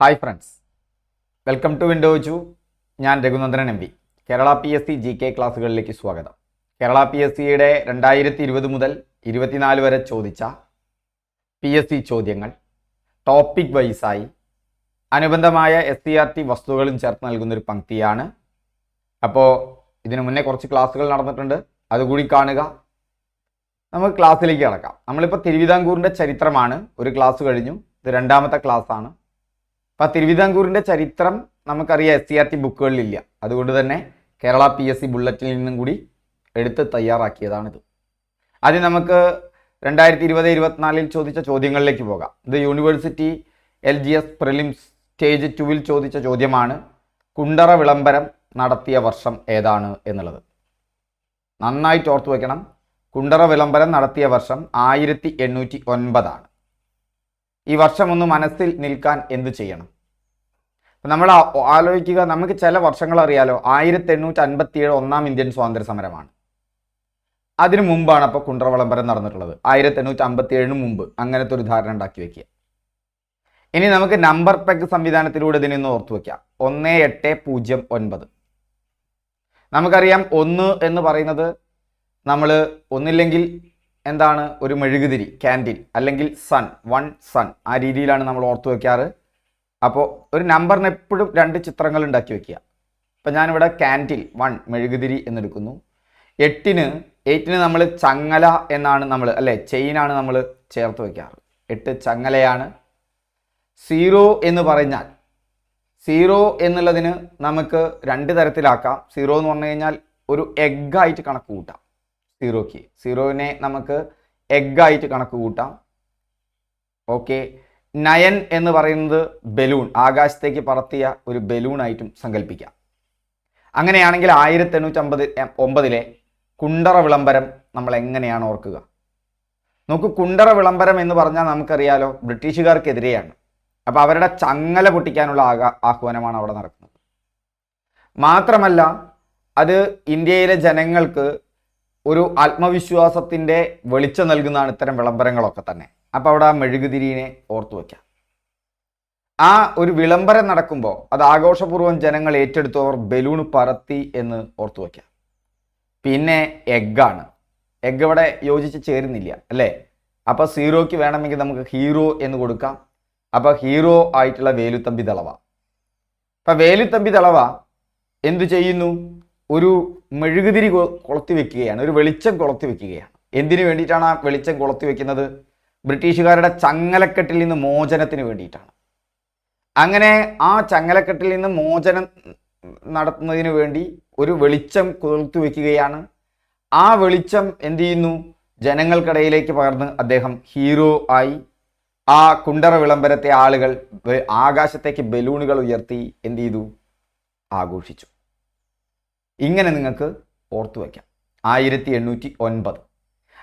Hi friends. Welcome to window ചു ഞാൻ Raghunandanan M P. Kerala P S C G K ക്ലാസ്സുകളിലേക്ക് സ്വാഗതം. Kerala P S സിയുടെ രണ്ടായിരത്തി ഇരുപത് മുതൽ ഇരുപത്തിനാല് വരെ ചോദിച്ച പി എസ് സി ചോദ്യങ്ങൾ ടോപ്പിക് വൈസായി അനുബന്ധമായ എസ് സി ആർ ടി വസ്തുക്കളും ചേർത്ത് നൽകുന്നൊരു പങ്ക്തിയാണ്. അപ്പോൾ ഇതിനു മുന്നേ കുറച്ച് ക്ലാസ്സുകൾ നടന്നിട്ടുണ്ട്. അതുകൂടി കാണുക. നമുക്ക് ക്ലാസ്സിലേക്ക് കിടക്കാം. നമ്മളിപ്പോൾ തിരുവിതാംകൂറിന്റെ ചരിത്രമാണ്. ഒരു ക്ലാസ് കഴിഞ്ഞു. ഇത് രണ്ടാമത്തെ ക്ലാസ്സാണ്. അപ്പം തിരുവിതാംകൂറിന്റെ ചരിത്രം നമുക്കറിയാം എസ് സി ആർ ടി ബുക്കുകളിലില്ല. അതുകൊണ്ട് തന്നെ കേരള പി എസ് സി ബുള്ളറ്റിൽ നിന്നും കൂടി എടുത്ത് തയ്യാറാക്കിയതാണിത്. ആദ്യം നമുക്ക് രണ്ടായിരത്തി ഇരുപത് ഇരുപത്തിനാലിൽ ചോദിച്ച ചോദ്യങ്ങളിലേക്ക് പോകാം. ഇത് university L G S prelims stage ടുവിൽ ചോദിച്ച ചോദ്യമാണ്. കുണ്ടറ വിളംബരം നടത്തിയ വർഷം ഏതാണ് എന്നുള്ളത്. നന്നായിട്ട് ഓർത്തു വയ്ക്കണം കുണ്ടറ വിളംബരം നടത്തിയ വർഷം ആയിരത്തി എണ്ണൂറ്റി ഒൻപതാണ് ഈ വർഷം ഒന്ന് മനസ്സിൽ നിൽക്കാൻ എന്ത് ചെയ്യണം? നമ്മൾ ആലോചിക്കുക. നമുക്ക് ചില വർഷങ്ങൾ അറിയാലോ. ആയിരത്തി എണ്ണൂറ്റി അൻപത്തി ഏഴ് ഒന്നാം ഇന്ത്യൻ സ്വാതന്ത്ര്യ സമരമാണ് അതിനു മുമ്പാണ് അപ്പോൾ കുണ്ടറ വിളംബരം നടന്നിട്ടുള്ളത്. ആയിരത്തി എണ്ണൂറ്റി അമ്പത്തി ഏഴിന് മുമ്പ്. അങ്ങനത്തെ ഒരു ധാരണ ഉണ്ടാക്കി വെക്കുക. ഇനി നമുക്ക് നമ്പർ പെഗ് സംവിധാനത്തിലൂടെ ഇതിനൊന്ന് ഓർത്തു വെക്കാം. ഒന്ന് എട്ട് പൂജ്യം ഒൻപത്. നമുക്കറിയാം ഒന്ന് എന്ന് പറയുന്നത് നമ്മൾ ഒന്നില്ലെങ്കിൽ എന്താണ്? ഒരു മെഴുകുതിരി ക്യാൻഡിൽ അല്ലെങ്കിൽ സൺ വൺ സൺ ആ രീതിയിലാണ് നമ്മൾ ഓർത്തു വെക്കാറ്. അപ്പോൾ ഒരു നമ്പറിന് എപ്പോഴും രണ്ട് ചിത്രങ്ങൾ ഉണ്ടാക്കി വെക്കുക. അപ്പോൾ ഞാനിവിടെ ക്യാൻഡിൽ വൺ മെഴുകുതിരി എന്നെടുക്കുന്നു. എട്ടിന് എയ്റ്റിന് നമ്മൾ ചങ്ങല എന്നാണ് നമ്മൾ അല്ലേ ചെയിനാണ് നമ്മൾ ചേർത്ത് വയ്ക്കാറ് എട്ട് ചങ്ങലയാണ്. സീറോ എന്ന് പറഞ്ഞാൽ സീറോ എന്നുള്ളതിന് നമുക്ക് രണ്ട് തരത്തിലാക്കാം. സീറോ എന്ന് പറഞ്ഞു കഴിഞ്ഞാൽ ഒരു എഗ്ഗായിട്ട് കണക്ക് കൂട്ടാം. സീറോക്ക് സീറോവിനെ നമുക്ക് എഗ്ഗായിട്ട് കണക്ക് കൂട്ടാം. ഓക്കെ. നയൻ എന്ന് പറയുന്നത് ബലൂൺ ആകാശത്തേക്ക് പറത്തിയ ഒരു ബലൂണായിട്ടും സങ്കല്പിക്കാം അങ്ങനെയാണെങ്കിൽ ആയിരത്തി എണ്ണൂറ്റി അമ്പത് ഒമ്പതിലെ കുണ്ടറ വിളംബരം നമ്മൾ എങ്ങനെയാണ് ഓർക്കുക? നോക്കൂ കുണ്ടറ വിളംബരം എന്ന് പറഞ്ഞാൽ നമുക്കറിയാലോ ബ്രിട്ടീഷുകാർക്കെതിരെയാണ്. അപ്പോൾ അവരുടെ ചങ്ങല പൊട്ടിക്കാനുള്ള ആഹ്വാനമാണ് അവിടെ നടക്കുന്നത്. മാത്രമല്ല അത് ഇന്ത്യയിലെ ജനങ്ങൾക്ക് ഒരു ആത്മവിശ്വാസത്തിന്റെ വെളിച്ചം നൽകുന്നതാണ് ഇത്തരം വിളംബരങ്ങളൊക്കെ തന്നെ. അപ്പോൾ അവിടെ ആ മെഴുകുതിരിനെ ഓർത്തു വയ്ക്കാം. ആ ഒരു വിളംബരം നടക്കുമ്പോൾ അത് ആഘോഷപൂർവം ജനങ്ങൾ ഏറ്റെടുത്തു അവർ ബലൂൺ പറത്തി എന്ന് ഓർത്തു വയ്ക്കാം. പിന്നെ എഗ്ഗാണ് എഗ്ഗ് ഇവിടെ യോജിച്ച് ചേരുന്നില്ല അല്ലേ? അപ്പോൾ സീറോയ്ക്ക് വേണമെങ്കിൽ നമുക്ക് ഹീറോ എന്ന് കൊടുക്കാം. അപ്പോൾ ഹീറോ ആയിട്ടുള്ള വേലുത്തമ്പി തളവ അപ്പം വേലുത്തമ്പി തളവ എന്തു ചെയ്യുന്നു? ഒരു മെഴുകുതിരി കൊളുത്തി വെക്കുകയാണ് ഒരു വെളിച്ചം കൊളുത്തി വെക്കുകയാണ്. എന്തിനു വേണ്ടിയിട്ടാണ് ആ വെളിച്ചം കൊളുത്തി വെക്കുന്നത്? ബ്രിട്ടീഷുകാരുടെ ചങ്ങലക്കെട്ടിൽ നിന്ന് മോചനത്തിന് വേണ്ടിയിട്ടാണ്. അങ്ങനെ ആ ചങ്ങലക്കെട്ടിൽ നിന്ന് മോചനം നടത്തുന്നതിന് വേണ്ടി ഒരു വെളിച്ചം കുതിർത്തു വയ്ക്കുകയാണ് ആ വെളിച്ചം എന്ത് ചെയ്യുന്നു? ജനങ്ങൾക്കിടയിലേക്ക് പകർന്ന് അദ്ദേഹം ഹീറോ ആയി. ആ കുണ്ടറ വിളംബരത്തെ ആളുകൾ ആകാശത്തേക്ക് ബലൂണുകൾ ഉയർത്തി എന്ത് ചെയ്തു? ആഘോഷിച്ചു. ഇങ്ങനെ നിങ്ങൾക്ക് ഓർത്തു വയ്ക്കാം. ആയിരത്തി എണ്ണൂറ്റി ഒൻപത്.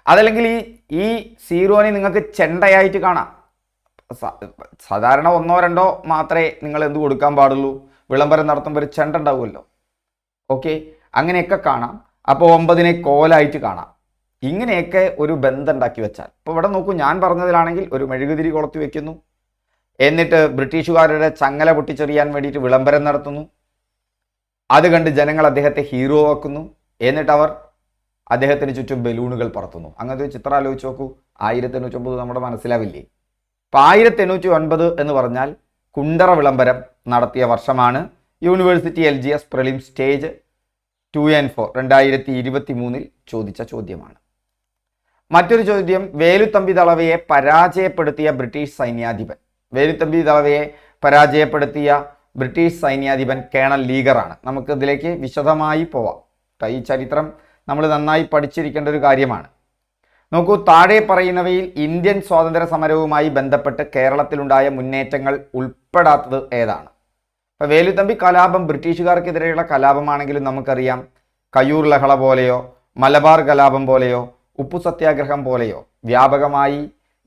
അതല്ലെങ്കിൽ ഈ ഈ സീറോനെ നിങ്ങൾക്ക് ചെണ്ടയായിട്ട് കാണാം. സാധാരണ ഒന്നോ രണ്ടോ മാത്രമേ നിങ്ങൾ എന്ത് കൊടുക്കാൻ പാടുള്ളൂ. വിളംബരം നടത്തുമ്പോൾ ഒരു ചെണ്ട ഉണ്ടാവുമല്ലോ. ഓക്കെ? അങ്ങനെയൊക്കെ കാണാം. അപ്പോൾ ഒമ്പതിനെ കോലായിട്ട് കാണാം. ഇങ്ങനെയൊക്കെ ഒരു ബന്ധം ഉണ്ടാക്കി വെച്ചാൽ. ഇപ്പോൾ ഇവിടെ നോക്കൂ ഞാൻ പറഞ്ഞതിലാണെങ്കിൽ ഒരു മെഴുകുതിരി കൊളുത്തി വെക്കുന്നു. എന്നിട്ട് ബ്രിട്ടീഷുകാരുടെ ചങ്ങല പൊട്ടിച്ചെറിയാൻ വേണ്ടിയിട്ട് വിളംബരം നടത്തുന്നു. അത് കണ്ട് ജനങ്ങൾ അദ്ദേഹത്തെ ഹീറോ ആക്കുന്നു. എന്നിട്ട് അവർ അദ്ദേഹത്തിന് ചുറ്റും ബലൂണുകൾ പറത്തുന്നു. അങ്ങനത്തെ ഒരു ചിത്രം ആലോചിച്ച് നോക്കൂ. ആയിരത്തി എണ്ണൂറ്റി ഒമ്പത് നമ്മുടെ മനസ്സിലാവില്ലേ? അപ്പൊ ആയിരത്തി എണ്ണൂറ്റി ഒൻപത് എന്ന് പറഞ്ഞാൽ കുണ്ടറ വിളംബരം നടത്തിയ വർഷമാണ് university L G S prelim stage two and four രണ്ടായിരത്തി ഇരുപത്തി മൂന്നിൽ ചോദിച്ച ചോദ്യമാണ്. മറ്റൊരു ചോദ്യം വേലുത്തമ്പി തളവയെ പരാജയപ്പെടുത്തിയ ബ്രിട്ടീഷ് സൈന്യാധിപൻ. വേലുത്തമ്പി തളവയെ പരാജയപ്പെടുത്തിയ ബ്രിട്ടീഷ് സൈന്യാധിപൻ കേണൽ ലീഗറാണ്. നമുക്ക് ഇതിലേക്ക് വിശദമായി പോവാം. ഈ ചരിത്രം നമ്മൾ നന്നായി പഠിച്ചിരിക്കേണ്ട ഒരു കാര്യമാണ്. നോക്കൂ താഴെ പറയുന്നവയിൽ ഇന്ത്യൻ സ്വാതന്ത്ര്യ സമരവുമായി ബന്ധപ്പെട്ട് കേരളത്തിലുണ്ടായ മുന്നേറ്റങ്ങൾ ഉൾപ്പെടാത്തത് ഏതാണ്? ഇപ്പോൾ വേലുത്തമ്പി കലാപം ബ്രിട്ടീഷുകാർക്കെതിരെയുള്ള കലാപമാണെങ്കിലും നമുക്കറിയാം. കയ്യൂർ ലഹള പോലെയോ മലബാർ കലാപം പോലെയോ ഉപ്പു സത്യാഗ്രഹം പോലെയോ വ്യാപകമായി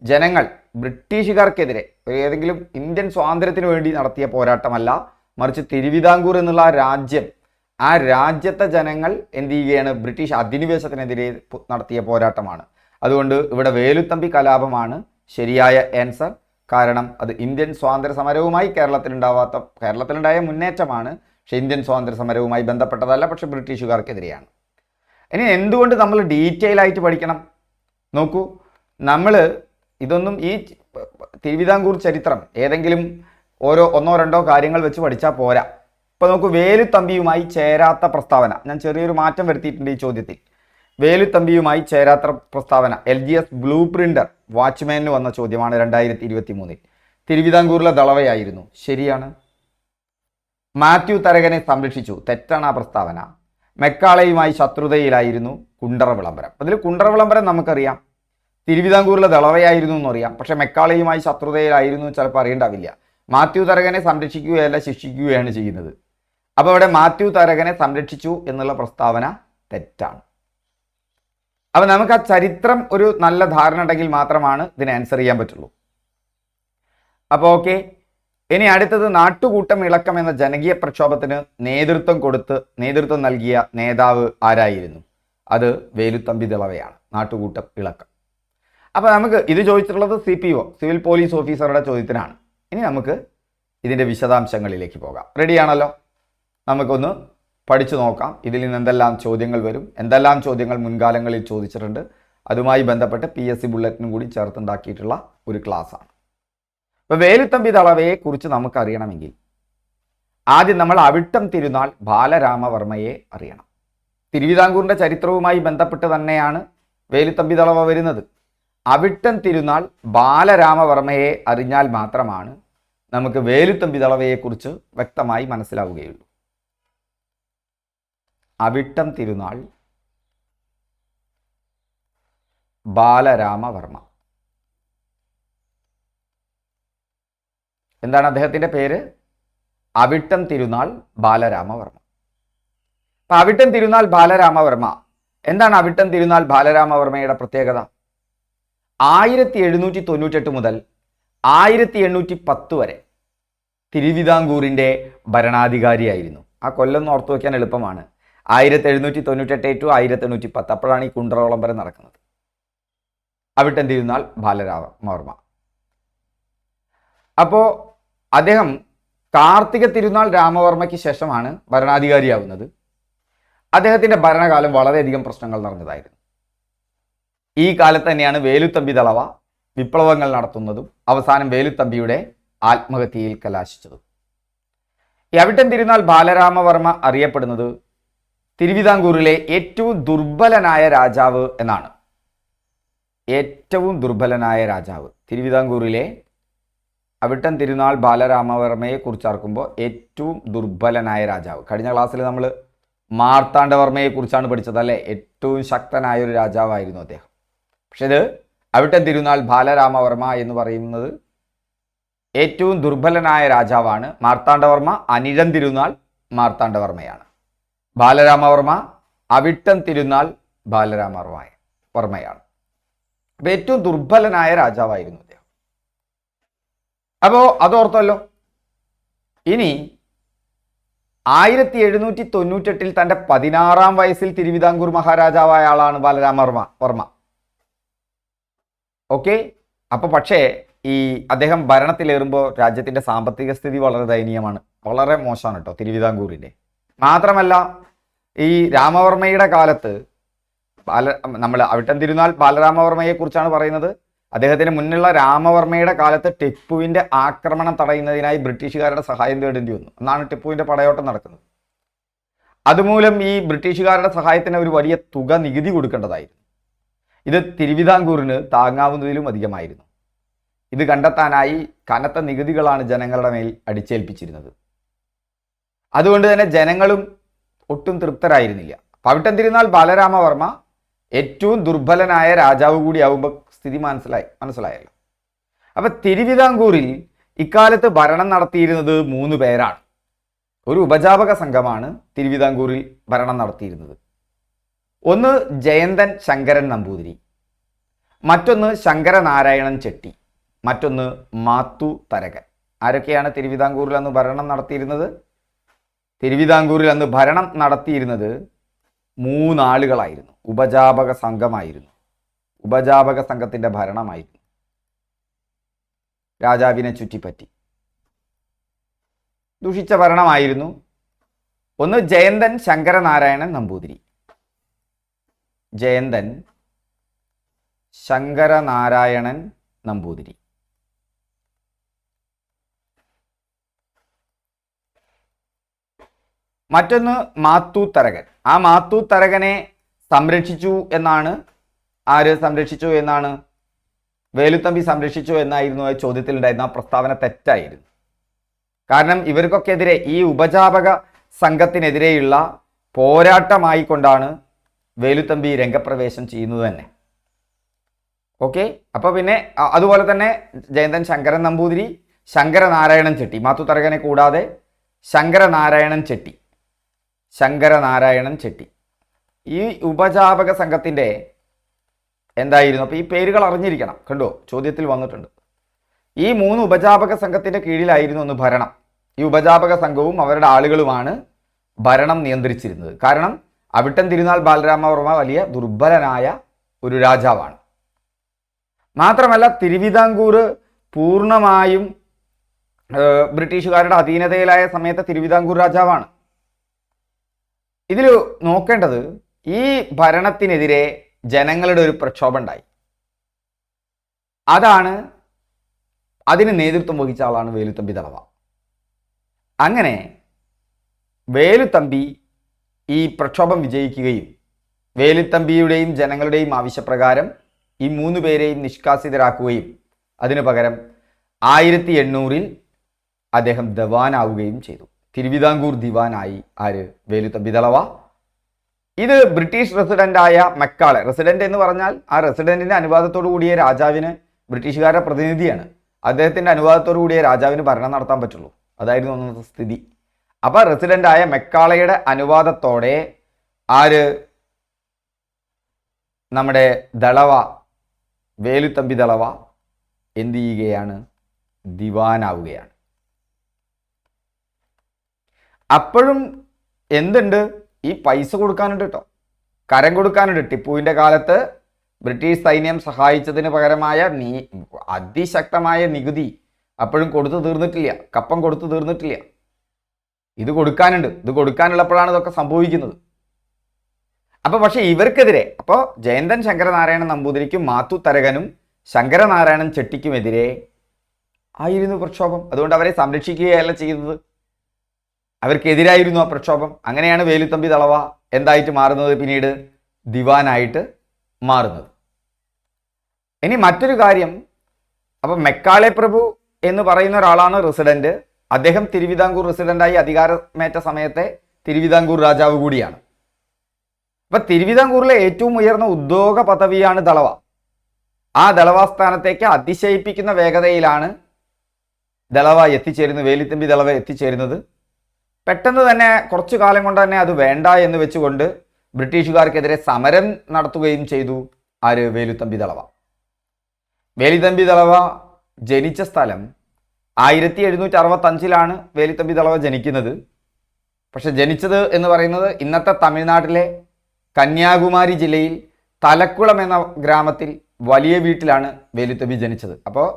ജനങ്ങൾ ബ്രിട്ടീഷുകാർക്കെതിരെ ഏതെങ്കിലും ഇന്ത്യൻ സ്വാതന്ത്ര്യത്തിന് വേണ്ടി നടത്തിയ പോരാട്ടമല്ല മറിച്ച് തിരുവിതാംകൂർ എന്നുള്ള രാജ്യം ആ രാജ്യത്തെ ജനങ്ങൾ എന്ത് ചെയ്യുകയാണ്? ബ്രിട്ടീഷ് അധിനിവേശത്തിനെതിരെ നടത്തിയ പോരാട്ടമാണ്. അതുകൊണ്ട് ഇവിടെ വേലുത്തമ്പി കലാപമാണ് ശരിയായ ആൻസർ കാരണം അത് ഇന്ത്യൻ സ്വാതന്ത്ര്യ സമരവുമായി കേരളത്തിലുണ്ടാവാത്ത കേരളത്തിലുണ്ടായ മുന്നേറ്റമാണ്. പക്ഷേ ഇന്ത്യൻ സ്വാതന്ത്ര്യ സമരവുമായി ബന്ധപ്പെട്ടതല്ല പക്ഷേ ബ്രിട്ടീഷുകാർക്കെതിരെയാണ്. ഇനി എന്തുകൊണ്ട് നമ്മൾ ഡീറ്റെയിൽ ആയിട്ട് പഠിക്കണം? നോക്കൂ നമ്മൾ ഇതൊന്നും ഈ തിരുവിതാംകൂർ ചരിത്രം ഏതെങ്കിലും ഓരോ ഒന്നോ രണ്ടോ കാര്യങ്ങൾ വെച്ച് പഠിച്ചാൽ പോരാ. ഇപ്പോൾ നമുക്ക് വേലുത്തമ്പിയുമായി ചേരാത്ത പ്രസ്താവന. ഞാൻ ചെറിയൊരു മാറ്റം വരുത്തിയിട്ടുണ്ട് ഈ ചോദ്യത്തിൽ. വേലുത്തമ്പിയുമായി ചേരാത്ത പ്രസ്താവന. L G S blue printer വാച്ച്മാനിൽ വന്ന ചോദ്യമാണ് രണ്ടായിരത്തി ഇരുപത്തി മൂന്നിൽ തിരുവിതാംകൂറിലെ ദളവയായിരുന്നു. ശരിയാണ്. മാത്യു തരകനെ സംരക്ഷിച്ചു. തെറ്റാണ് ആ പ്രസ്താവന. മെക്കാളയുമായി ശത്രുതയിലായിരുന്നു കുണ്ടറ വിളംബരം. അതിൽ കുണ്ടറ വിളംബരം നമുക്കറിയാം. തിരുവിതാംകൂറിലെ ദളവയായിരുന്നു എന്നറിയാം. പക്ഷേ മെക്കാളയുമായി ശത്രുതയിലായിരുന്നു ചിലപ്പോൾ അറിയണ്ടാവില്ല. മാത്യു തരകനെ സംരക്ഷിക്കുകയല്ല ശിക്ഷിക്കുകയാണ് ചെയ്യുന്നത്. അപ്പോൾ അവിടെ മാത്യു തരകനെ സംരക്ഷിച്ചു എന്നുള്ള പ്രസ്താവന തെറ്റാണ്. അപ്പം നമുക്ക് ആ ചരിത്രം ഒരു നല്ല ധാരണ ഉണ്ടെങ്കിൽ മാത്രമാണ് ഇതിനെ ആൻസർ ചെയ്യാൻ പറ്റുള്ളൂ. അപ്പോൾ ഓക്കെ ഇനി അടുത്തത് നാട്ടുകൂട്ടം ഇളക്കം എന്ന ജനകീയ പ്രക്ഷോഭത്തിന് നേതൃത്വം കൊടുത്ത് നേതൃത്വം നൽകിയ നേതാവ് ആരായിരുന്നു? അത് വേലുത്തമ്പി ദളവയാണ് നാട്ടുകൂട്ടം ഇളക്കം. അപ്പോൾ നമുക്ക് ഇത് ചോദിച്ചിട്ടുള്ളത് C P O civil police ഓഫീസറുടെ ചോദ്യത്തിനാണ്. ഇനി നമുക്ക് ഇതിന്റെ വിശദാംശങ്ങളിലേക്ക് പോകാം. റെഡിയാണല്ലോ നമുക്കൊന്ന് പഠിച്ചു നോക്കാം. ഇതിൽ നിന്ന് എന്തെല്ലാം ചോദ്യങ്ങൾ വരും എന്തെല്ലാം ചോദ്യങ്ങൾ മുൻകാലങ്ങളിൽ ചോദിച്ചിട്ടുണ്ട്. അതുമായി ബന്ധപ്പെട്ട് പി എസ് സി ബുള്ളറ്റിനും കൂടി ചേർത്തുണ്ടാക്കിയിട്ടുള്ള ഒരു ക്ലാസ്സാണ് ഇപ്പം വേലുത്തമ്പി ദളവയെ കുറിച്ച് നമുക്ക് അറിയണമെങ്കിൽ ആദ്യം നമ്മൾ അവിട്ടം തിരുനാൾ ബാലരാമവർമ്മയെ അറിയണം. തിരുവിതാംകൂറിന്റെ ചരിത്രവുമായി ബന്ധപ്പെട്ട് തന്നെയാണ് വേലുത്തമ്പി ദളവ വരുന്നത്. അവിട്ടം തിരുനാൾ ബാലരാമവർമ്മയെ അറിഞ്ഞാൽ മാത്രമാണ് നമുക്ക് വേലുത്തമ്പി തളവയെക്കുറിച്ച് വ്യക്തമായി മനസ്സിലാവുകയുള്ളൂ. അവിട്ടം തിരുനാൾ. ബാലരാമവർമ്മ. എന്താണ് അദ്ദേഹത്തിന്റെ പേര്? അവിട്ടം തിരുനാൾ ബാലരാമവർമ്മ. അപ്പം അവിട്ടം തിരുനാൾ ബാലരാമവർമ്മ. എന്താണ് അവിട്ടം തിരുനാൾ ബാലരാമവർമ്മയുടെ പ്രത്യേകത? ആയിരത്തി എഴുന്നൂറ്റി തൊണ്ണൂറ്റെട്ട് മുതൽ ആയിരത്തി എണ്ണൂറ്റി പത്ത് വരെ തിരുവിതാംകൂറിന്റെ ഭരണാധികാരിയായിരുന്നു. ആ കൊല്ലം ഓർത്തു വയ്ക്കാൻ എളുപ്പമാണ്. ആയിരത്തി എഴുന്നൂറ്റി തൊണ്ണൂറ്റെട്ട് ടു ആയിരത്തി എണ്ണൂറ്റി പത്ത് അപ്പോഴാണ് ഈ കുണ്ടറോളം വരെ നടക്കുന്നത്. അവിട്ടം തിരുനാൾ ബാലരാമവർമ്മ അപ്പോൾ അദ്ദേഹം കാർത്തിക തിരുനാൾ രാമവർമ്മയ്ക്ക് ശേഷമാണ് ഭരണാധികാരിയാവുന്നത്. അദ്ദേഹത്തിന്റെ ഭരണകാലം വളരെയധികം പ്രശ്നങ്ങൾ നിറഞ്ഞതായിരുന്നു. ഈ കാലത്ത് തന്നെയാണ് വേലുത്തമ്പി തളവ വിപ്ലവങ്ങൾ നടത്തുന്നതും അവസാനം വേലുത്തമ്പിയുടെ ആത്മഹത്യയിൽ കലാശിച്ചതും. അവിട്ടൻ തിരുനാൾ ബാലരാമവർമ്മ അറിയപ്പെടുന്നത് തിരുവിതാംകൂറിലെ ഏറ്റവും ദുർബലനായ രാജാവ് എന്നാണ്. ഏറ്റവും ദുർബലനായ രാജാവ്. തിരുവിതാംകൂറിലെ അവിട്ടൻ തിരുനാൾ ബാലരാമവർമ്മയെ കുറിച്ച് ഓർക്കുമ്പോൾ ഏറ്റവും ദുർബലനായ രാജാവ്. കഴിഞ്ഞ ക്ലാസ്സിൽ നമ്മൾ മാർത്താണ്ഡവർമ്മയെ കുറിച്ചാണ് പഠിച്ചത് അല്ലേ? ഏറ്റവും ശക്തനായ ഒരു രാജാവായിരുന്നു അദ്ദേഹം. പക്ഷേ ഇത് അവിട്ടൻ തിരുനാൾ ബാലരാമവർമ്മ എന്ന് പറയുന്നത് ഏറ്റവും ദുർബലനായ രാജാവാണ് മാർത്താണ്ഡവർമ്മ. അനിഴം തിരുനാൾ മാർത്താണ്ഡവർമ്മയാണ്. ബാലരാമവർമ്മ അവിട്ടം തിരുനാൾ ബാലരാമവർമ്മ വർമ്മയാണ്. അപ്പൊ ഏറ്റവും ദുർബലനായ രാജാവായിരുന്നു അദ്ദേഹം അപ്പോ അതോർത്തല്ലോ. ഇനി ആയിരത്തി എഴുന്നൂറ്റി തൊണ്ണൂറ്റെട്ടിൽ തന്റെ പതിനാറാം വയസ്സിൽ തിരുവിതാംകൂർ മഹാരാജാവായ ആളാണ് ബാലരാമവർമ്മ വർമ്മ. ഓക്കെ? അപ്പോൾ പക്ഷേ ഈ അദ്ദേഹം ഭരണത്തിലേറുമ്പോൾ രാജ്യത്തിന്റെ സാമ്പത്തിക സ്ഥിതി വളരെ ദയനീയമാണ്. വളരെ മോശമാണ് കേട്ടോ തിരുവിതാംകൂറിന്റെ. മാത്രമല്ല ഈ രാമവർമ്മയുടെ കാലത്ത് ബാല നമ്മൾ അവിട്ടം തിരുനാൾ ബാലരാമവർമ്മയെ കുറിച്ചാണ് പറയുന്നത്. അദ്ദേഹത്തിന് മുന്നിലുള്ള രാമവർമ്മയുടെ കാലത്ത് ടിപ്പുവിന്റെ ആക്രമണം തടയുന്നതിനായി ബ്രിട്ടീഷുകാരുടെ സഹായം തേടേണ്ടി വന്നു. എന്നാണ് ടിപ്പുവിന്റെ പടയോട്ടം നടക്കുന്നത്. അതുമൂലം ഈ ബ്രിട്ടീഷുകാരുടെ സഹായത്തിന് ഒരു വലിയ തുക നികുതി കൊടുക്കേണ്ടതായിരുന്നു. ഇത് തിരുവിതാംകൂറിന് താങ്ങാവുന്നതിലും അധികമായിരുന്നു. ഇത് കണ്ടെത്താനായി കനത്ത നികുതികളാണ് ജനങ്ങളുടെ മേൽ അടിച്ചേൽപ്പിച്ചിരുന്നത്. അതുകൊണ്ട് തന്നെ ജനങ്ങളും ഒട്ടും തൃപ്തരായിരുന്നില്ല. പവിട്ടൻ തിരുനാൾ ബാലരാമവർമ്മ ഏറ്റവും ദുർബലനായ രാജാവ് കൂടിയാവുമ്പോൾ സ്ഥിതി മനസ്സിലായി മനസ്സിലായല്ലോ. അപ്പൊ തിരുവിതാംകൂറിൽ ഇക്കാലത്ത് ഭരണം നടത്തിയിരുന്നത് മൂന്ന് പേരാണ്. ഒരു ഉപജാപക സംഘമാണ് തിരുവിതാംകൂറിൽ ഭരണം നടത്തിയിരുന്നത്. ഒന്ന് ജയന്തൻ ശങ്കരൻ നമ്പൂതിരി. മറ്റൊന്ന് ശങ്കരനാരായണൻ ചെട്ടി. മറ്റൊന്ന് മാത്തു തരകൻ. ആരൊക്കെയാണ് തിരുവിതാംകൂറിൽ അന്ന് ഭരണം നടത്തിയിരുന്നത്? തിരുവിതാംകൂറിൽ അന്ന് ഭരണം നടത്തിയിരുന്നത് മൂന്നാളുകളായിരുന്നു. ഉപജാപക സംഘമായിരുന്നു. ഉപജാപക സംഘത്തിന്റെ ഭരണമായിരുന്നു. രാജാവിനെ ചുറ്റിപ്പറ്റി. ദുഷിച്ച ഭരണമായിരുന്നു. ഒന്ന് ജയന്തൻ ശങ്കരനാരായണൻ നമ്പൂതിരി. ജയന്തൻ ശങ്കരനാരായണൻ നമ്പൂതിരി. മറ്റൊന്ന് മാത്തൂത്തരകൻ. ആ മാത്തൂത്തരകനെ സംരക്ഷിച്ചു എന്നാണ്. ആര് സംരക്ഷിച്ചു എന്നാണ്? വേലുത്തമ്പി സംരക്ഷിച്ചു എന്നായിരുന്നു ആ ചോദ്യത്തിൽ ഉണ്ടായിരുന്ന ആ പ്രസ്താവന തെറ്റായിരുന്നു. കാരണം ഇവർക്കൊക്കെ എതിരെ ഈ ഉപജാപക സംഘത്തിനെതിരെയുള്ള പോരാട്ടമായി കൊണ്ടാണ് വേലുത്തമ്പി രംഗപ്രവേശം ചെയ്യുന്നത് തന്നെ. ഓക്കെ? അപ്പൊ പിന്നെ അതുപോലെ തന്നെ ജയന്തൻ ശങ്കരൻ നമ്പൂതിരി ശങ്കരനാരായണൻ ചെട്ടി മാത്തുത്തരകനെ കൂടാതെ ശങ്കരനാരായണൻ ചെട്ടി. ശങ്കരനാരായണൻ ചെട്ടി. ഈ ഉപജാപക സംഘത്തിന്റെ എന്തായിരുന്നു? അപ്പോൾ ഈ പേരുകൾ അറിഞ്ഞിരിക്കണം കണ്ടോ? ചോദ്യത്തിൽ വന്നിട്ടുണ്ട്. ഈ മൂന്ന് ഉപജാപക സംഘത്തിന്റെ കീഴിലായിരുന്നു ഒന്ന് ഭരണം. ഈ ഉപജാപക സംഘവും അവരുടെ ആളുകളുമാണ് ഭരണം നിയന്ത്രിച്ചിരുന്നത്. കാരണം അവിട്ടൻ തിരുനാൾ ബാലരാമവർമ്മ വലിയ ദുർബലനായ ഒരു രാജാവാണ്. മാത്രമല്ല തിരുവിതാംകൂർ പൂർണമായും ബ്രിട്ടീഷുകാരുടെ അധീനതയിലായ സമയത്ത് തിരുവിതാംകൂർ രാജാവാണ്. ഇതിൽ നോക്കേണ്ടത് ഈ ഭരണത്തിനെതിരെ ജനങ്ങളുടെ ഒരു പ്രക്ഷോഭം ഉണ്ടായി അതാണ് അതിന് നേതൃത്വം വഹിച്ച ആളാണ് വേലുത്തമ്പി ദളവ അങ്ങനെ വേലുത്തമ്പി ഈ പ്രക്ഷോഭം വിജയിക്കുകയും വേലുത്തമ്പിയുടെയും ജനങ്ങളുടെയും ആവശ്യപ്രകാരം ഈ മൂന്ന് പേരെയും നിഷ്കാസിതരാക്കുകയും അതിനു പകരം ആയിരത്തി എണ്ണൂറിൽ അദ്ദേഹം ദവാനാവുകയും ചെയ്തു. തിരുവിതാംകൂർ ദിവാനായി ആര്? വേലുത്ത ദളവ ഇത് ബ്രിട്ടീഷ് റെസിഡന്റായ മെക്കാളെ. റെസിഡന്റ് എന്ന് പറഞ്ഞാൽ ആ റെസിഡന്റിന്റെ അനുവാദത്തോടു കൂടിയ രാജാവിന് ബ്രിട്ടീഷുകാരുടെ പ്രതിനിധിയാണ്. അദ്ദേഹത്തിന്റെ അനുവാദത്തോടു കൂടിയ രാജാവിന് ഭരണം നടത്താൻ പറ്റുള്ളൂ. അതായിരുന്നു അന്നത്തെ സ്ഥിതി. അപ്പൊ ആയ മെക്കാളയുടെ അനുവാദത്തോടെ ആര്? നമ്മുടെ ദളവ വേലുത്തമ്പി ദളവ എന്ത് ചെയ്യുകയാണ്? ദിവാനാവുകയാണ്. അപ്പോഴും എന്തുണ്ട്? ഈ പൈസ കൊടുക്കാനുണ്ട് കേട്ടോ കരം കൊടുക്കാനുണ്ട്. ടിപ്പുവിന്റെ കാലത്ത് ബ്രിട്ടീഷ് സൈന്യം സഹായിച്ചതിന് പകരമായ നീ അതിശക്തമായ നികുതി അപ്പോഴും കൊടുത്തു തീർന്നിട്ടില്ല. കപ്പം കൊടുത്തു തീർന്നിട്ടില്ല. ഇത് കൊടുക്കാനുണ്ട്. ഇത് കൊടുക്കാനുള്ളപ്പോഴാണ് ഇതൊക്കെ സംഭവിക്കുന്നത്. അപ്പോൾ പക്ഷെ ഇവർക്കെതിരെ അപ്പോൾ ജയന്തൻ ശങ്കരനാരായണൻ നമ്പൂതിരിക്കും മാത്തു തരകനും ശങ്കരനാരായണൻ ചെട്ടിക്കുമെതിരെ ആയിരുന്നു പ്രക്ഷോഭം. അതുകൊണ്ട് അവരെ സംരക്ഷിക്കുകയല്ല ചെയ്തത്. അവർക്കെതിരായിരുന്നു ആ പ്രക്ഷോഭം. അങ്ങനെയാണ് വേലുത്തമ്പി തളവ എന്തായിട്ട് മാറുന്നത് പിന്നീട്? ദിവാനായിട്ട് മാറുന്നത്. ഇനി മറ്റൊരു കാര്യം. അപ്പം മെക്കാളെ പ്രഭു എന്ന് പറയുന്ന ഒരാളാണ് റെസിഡന്റ്. അദ്ദേഹം തിരുവിതാംകൂർ റെസിഡന്റായി അധികാരമേറ്റ സമയത്തെ തിരുവിതാംകൂർ രാജാവ് കൂടിയാണ്. അപ്പം തിരുവിതാംകൂറിലെ ഏറ്റവും ഉയർന്ന ഉദ്യോഗ പദവിയാണ് ദളവ ആ ദളവാസ്ഥാനത്തേക്ക് അതിശയിപ്പിക്കുന്ന വേഗതയിലാണ് ദളവ എത്തിച്ചേരുന്നത് വേലിത്തമ്പി ദളവ എത്തിച്ചേരുന്നത്. പെട്ടെന്ന് തന്നെ കുറച്ചു കാലം കൊണ്ട് തന്നെ അത് വേണ്ട എന്ന് വെച്ചുകൊണ്ട് ബ്രിട്ടീഷുകാർക്കെതിരെ സമരം നടത്തുകയും ചെയ്തു ആര്? വേലുത്തമ്പി ദളവ. വേലിത്തമ്പി ദളവ ജനിച്ച സ്ഥലം ആയിരത്തി എഴുന്നൂറ്റി അറുപത്തഞ്ചിലാണ് വേലിത്തമ്പി ദളവ ജനിക്കുന്നത്. പക്ഷെ ജനിച്ചത് എന്ന് പറയുന്നത് ഇന്നത്തെ തമിഴ്നാട്ടിലെ കന്യാകുമാരി ജില്ലയിൽ തലക്കുളം എന്ന ഗ്രാമത്തിൽ വലിയ വീട്ടിലാണ് വേലുത്തമ്പി ജനിച്ചത്. അപ്പോൾ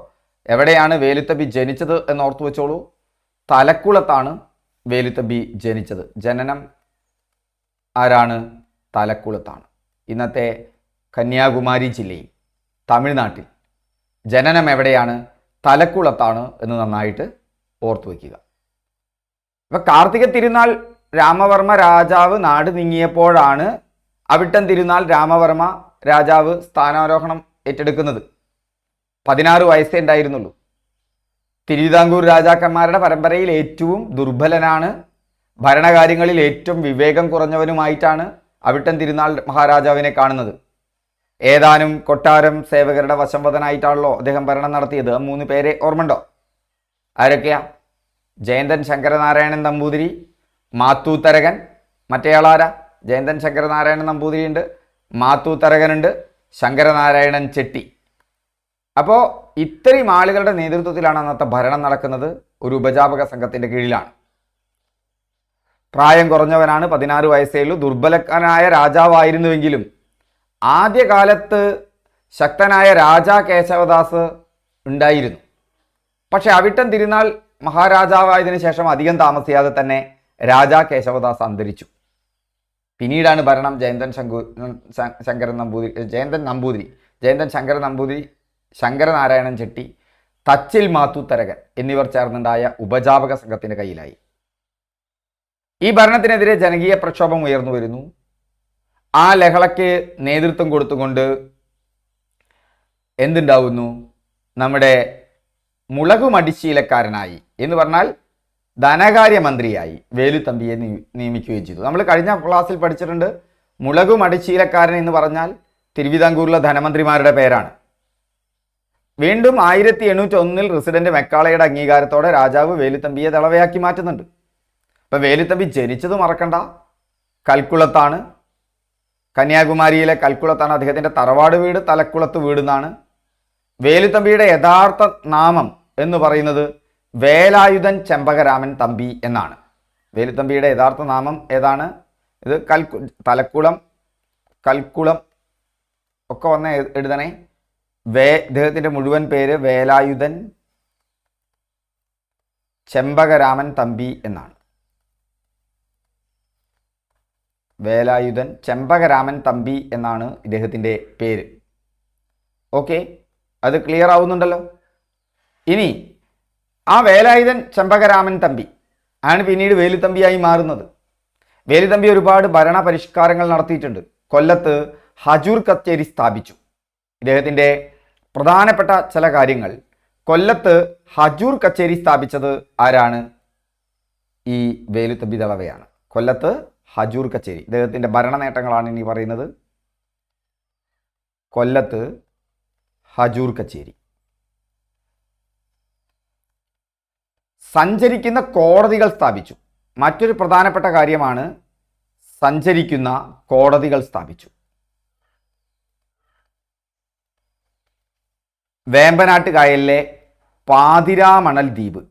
എവിടെയാണ് വേലുത്തമ്പി ജനിച്ചത് എന്ന് ഓർത്തു വെച്ചോളൂ. തലക്കുളത്താണ് വേലുത്തമ്പി ജനിച്ചത്. ജനനം ആരാണ്? തലക്കുളത്താണ്. ഇന്നത്തെ കന്യാകുമാരി ജില്ലയിൽ തമിഴ്നാട്ടിൽ. ജനനം എവിടെയാണ്? തലക്കുളത്താണ് എന്ന് നന്നായിട്ട് ഓർത്തു വയ്ക്കുക. അപ്പൊ കാർത്തിക തിരുനാൾ രാമവർമ്മ രാജാവ് നാട് നീങ്ങിയപ്പോഴാണ് അവിട്ടം തിരുനാൾ രാമവർമ്മ രാജാവ് സ്ഥാനാരോഹണം ഏറ്റെടുക്കുന്നത്. പതിനാറ് വയസ്സേ ഉണ്ടായിരുന്നുള്ളൂ. തിരുവിതാംകൂർ രാജാക്കന്മാരുടെ പരമ്പരയിൽ ഏറ്റവും ദുർബലനാണ്. ഭരണകാര്യങ്ങളിൽ ഏറ്റവും വിവേകം കുറഞ്ഞവനുമായിട്ടാണ് അവിട്ടൻ തിരുനാൾ മഹാരാജാവിനെ കാണുന്നത്. ഏതാനും കൊട്ടാരം സേവകരുടെ വശംവദനായിട്ടാണല്ലോ അദ്ദേഹം ഭരണം നടത്തിയത്. മൂന്ന് പേരെ ഓർമ്മണ്ടോ ആരൊക്കെയാ? ജയന്തൻ ശങ്കരനാരായണൻ നമ്പൂതിരി മാത്തൂത്തരകൻ മറ്റേയാളാരാ? ജയന്തൻ ശങ്കരനാരായണൻ നമ്പൂതിരിയുണ്ട് മാത്തൂത്തരകനുണ്ട് ശങ്കരനാരായണൻ ചെട്ടി. അപ്പോൾ ഇത്രയും ആളുകളുടെ നേതൃത്വത്തിലാണ് അന്നത്തെ ഭരണം നടക്കുന്നത്. ഒരു ഉപജാപക സംഘത്തിന്റെ കീഴിലാണ്. പ്രായം കുറഞ്ഞവനാണ് പതിനാറ് വയസ്സേ ഉള്ളൂ. ദുർബലക്കനായ രാജാവായിരുന്നുവെങ്കിലും ആദ്യകാലത്ത് ശക്തനായ രാജാ കേശവദാസ് ഉണ്ടായിരുന്നു. പക്ഷേ അവിട്ടൻ തിരുനാൾ മഹാരാജാവായതിനു ശേഷം അധികം താമസിയാതെ തന്നെ രാജാ കേശവദാസ് അന്തരിച്ചു. പിന്നീടാണ് ഭരണം. ജയന്തൻ ശങ്കു ശങ്കരൻ നമ്പൂതിരി ജയന്തൻ നമ്പൂതിരി ജയന്തൻ ശങ്കരൻ നമ്പൂതിരി ശങ്കരനാരായണൻ ചെട്ടി തച്ചിൽ മാത്തു തരകൻ എന്നിവർ ചേർന്നുണ്ടായ ഉപജാപക സംഘത്തിന്റെ കയ്യിലായി. ഈ ഭരണത്തിനെതിരെ ജനകീയ പ്രക്ഷോഭം ഉയർന്നു വരുന്നു. ആ ലഹളയ്ക്ക് നേതൃത്വം കൊടുത്തുകൊണ്ട് എന്തുണ്ടാവുന്നു? നമ്മുടെ മുളകുമടിശീലക്കാരനായി എന്ന് പറഞ്ഞാൽ ധനകാര്യമന്ത്രിയായി വേലുത്തമ്പിയെ നിയമിക്കുകയും ചെയ്തു. നമ്മൾ കഴിഞ്ഞ ക്ലാസ്സിൽ പഠിച്ചിട്ടുണ്ട് മുളകുമടിശീലക്കാരൻ എന്ന് പറഞ്ഞാൽ തിരുവിതാംകൂറിലെ ധനമന്ത്രിമാരുടെ പേരാണ്. വീണ്ടും ആയിരത്തി എണ്ണൂറ്റി ഒന്നിൽ റെസിഡന്റ് മെക്കാളയുടെ അംഗീകാരത്തോടെ രാജാവ് വേലുത്തമ്പിയെ തളവയാക്കി മാറ്റുന്നുണ്ട്. അപ്പം വേലുത്തമ്പി ജനിച്ചത് മറക്കണ്ട. കൽക്കുളത്താണ്. കന്യാകുമാരിയിലെ കൽക്കുളത്താണ് അദ്ദേഹത്തിന്റെ തറവാട് വീട് തലക്കുളത്ത് വീട് എന്നാണ്. വേലുത്തമ്പിയുടെ യഥാർത്ഥ നാമം എന്ന് പറയുന്നത് വേലായുധൻ ചെമ്പകരാമൻ തമ്പി എന്നാണ്. വേലുത്തമ്പിയുടെ യഥാർത്ഥ നാമം ഏതാണ്? ഇത് കൽക്കു തലക്കുളം കൽക്കുളം ഒക്കെ വന്ന് എഴുതണേ. വേ ഇദ്ദേഹത്തിന്റെ മുഴുവൻ പേര് വേലായുധൻ ചെമ്പകരാമൻ തമ്പി എന്നാണ്. വേലായുധൻ ചെമ്പകരാമൻ തമ്പി എന്നാണ് ഇദ്ദേഹത്തിന്റെ പേര്. ഓക്കെ? അത് ക്ലിയർ ആവുന്നുണ്ടല്ലോ? ഇനി ആ വേലായുധൻ ചെമ്പകരാമൻ തമ്പി ആണ് പിന്നീട് വേലുത്തമ്പിയായി മാറുന്നത്. വേലുത്തമ്പി ഒരുപാട് ഭരണ പരിഷ്കാരങ്ങൾ നടത്തിയിട്ടുണ്ട്. കൊല്ലത്ത് ഹജൂർ കച്ചേരി സ്ഥാപിച്ചു. ഇദ്ദേഹത്തിന്റെ പ്രധാനപ്പെട്ട ചില കാര്യങ്ങൾ. കൊല്ലത്ത് ഹജൂർ കച്ചേരി സ്ഥാപിച്ചത് ആരാണ്? ഈ വേലുത്തമ്പി ദളവയാണ്. കൊല്ലത്ത് ഹജൂർ കച്ചേരി. ഇദ്ദേഹത്തിന്റെ ഭരണ നേട്ടങ്ങളാണ് ഇനി പറയുന്നത്. കൊല്ലത്ത് ഹജൂർ കച്ചേരി. സഞ്ചരിക്കുന്ന കോടതികൾ സ്ഥാപിച്ചു. മറ്റൊരു പ്രധാനപ്പെട്ട കാര്യമാണ് സഞ്ചരിക്കുന്ന കോടതികൾ സ്ഥാപിച്ചു. വേമ്പനാട്ട് കായലിലെ പാതിരാമണൽ ദ്വീപ്.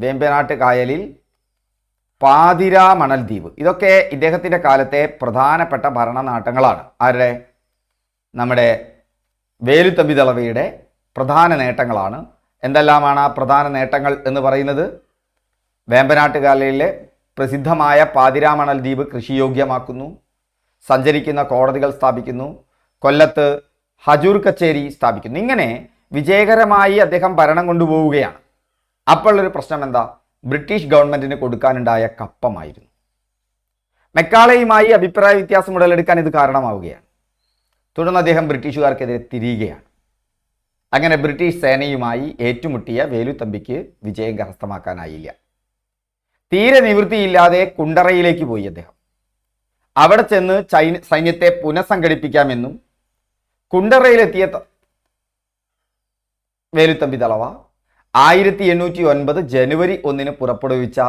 വേമ്പനാട്ട് കായലിൽ പാതിരാമണൽ ദ്വീപ്. ഇതൊക്കെ ഇദ്ദേഹത്തിന്റെ കാലത്തെ പ്രധാനപ്പെട്ട ഭരണനാട്ടങ്ങളാണ്. ആരുടെ? നമ്മുടെ വേലുത്തമ്പി ദളവയുടെ പ്രധാന നേട്ടങ്ങളാണ്. എന്തെല്ലാമാണ് ആ പ്രധാന നേട്ടങ്ങൾ എന്ന് പറയുന്നത്? വേമ്പനാട്ട് കാലയിലെ പ്രസിദ്ധമായ പാതിരാമണൽ ദ്വീപ് കൃഷിയോഗ്യമാക്കുന്നു സഞ്ചരിക്കുന്ന കോടതികൾ സ്ഥാപിക്കുന്നു. കൊല്ലത്ത് ഹജൂർ കച്ചേരി സ്ഥാപിക്കുന്നു. ഇങ്ങനെ വിജയകരമായി അദ്ദേഹം ഭരണം കൊണ്ടുപോവുകയാണ്. ഒരു പ്രശ്നം എന്താ? ബ്രിട്ടീഷ് ഗവൺമെന്റിന് കൊടുക്കാനുണ്ടായ കപ്പമായിരുന്നു. മെക്കാളയുമായി അഭിപ്രായ വ്യത്യാസം ഉടലെടുക്കാൻ ഇത് കാരണമാവുകയാണ്. തുടർന്ന് അദ്ദേഹം ബ്രിട്ടീഷുകാർക്കെതിരെ തിരിയുകയാണ്. അങ്ങനെ ബ്രിട്ടീഷ് സേനയുമായി ഏറ്റുമുട്ടിയ വേലുത്തമ്പിക്ക് വിജയം കരസ്ഥമാക്കാനായില്ല. തീരെ നിവൃത്തിയില്ലാതെ കുണ്ടറയിലേക്ക് പോയി അദ്ദേഹം. അവിടെ ചെന്ന് ചൈന സൈന്യത്തെ പുനഃസംഘടിപ്പിക്കാമെന്നും കുണ്ടറയിലെത്തിയ വേലുത്തമ്പി തളവ ആയിരത്തി എണ്ണൂറ്റി ഒൻപത് ജനുവരി ഒന്നിന് പുറപ്പെടുവിച്ച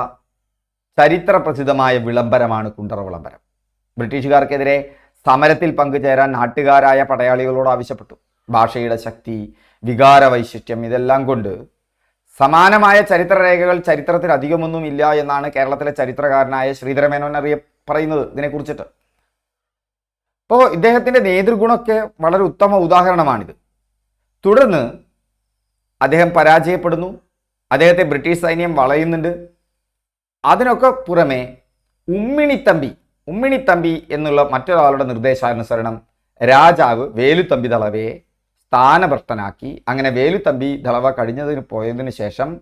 ചരിത്ര പ്രസിദ്ധമായ വിളംബരമാണ് കുണ്ടറ വിളംബരം. ബ്രിട്ടീഷുകാർക്കെതിരെ സമരത്തിൽ പങ്കുചേരാൻ നാട്ടുകാരായ പടയാളികളോട് ആവശ്യപ്പെട്ടു. ഭാഷയുടെ ശക്തി വികാര വൈശിഷ്ട്യം ഇതെല്ലാം കൊണ്ട് സമാനമായ ചരിത്രരേഖകൾ ചരിത്രത്തിൽ അധികമൊന്നും ഇല്ല എന്നാണ് കേരളത്തിലെ ചരിത്രകാരനായ ശ്രീധരമേനോൻ അറിയ പറയുന്നത് ഇതിനെക്കുറിച്ചിട്ട്. അപ്പോൾ ഇദ്ദേഹത്തിന്റെ നേതൃഗുണമൊക്കെ വളരെ ഉത്തമ ഉദാഹരണമാണിത്. തുടർന്ന് അദ്ദേഹം പരാജയപ്പെടുന്നു. അദ്ദേഹത്തെ ബ്രിട്ടീഷ് സൈന്യം വളയുന്നുണ്ട്. അതിനൊക്കെ പുറമെ ഉമ്മിണിത്തമ്പി ഉമ്മിണിത്തമ്പി എന്നുള്ള മറ്റൊരാളുടെ നിർദ്ദേശാനുസരണം രാജാവ് വേലുത്തമ്പി ദളവയെ സ്ഥാനഭ്രഷ്ടനാക്കി. അങ്ങനെ വേലുത്തമ്പി ദളവ കഴിഞ്ഞതിന് പോയതിനു ശേഷം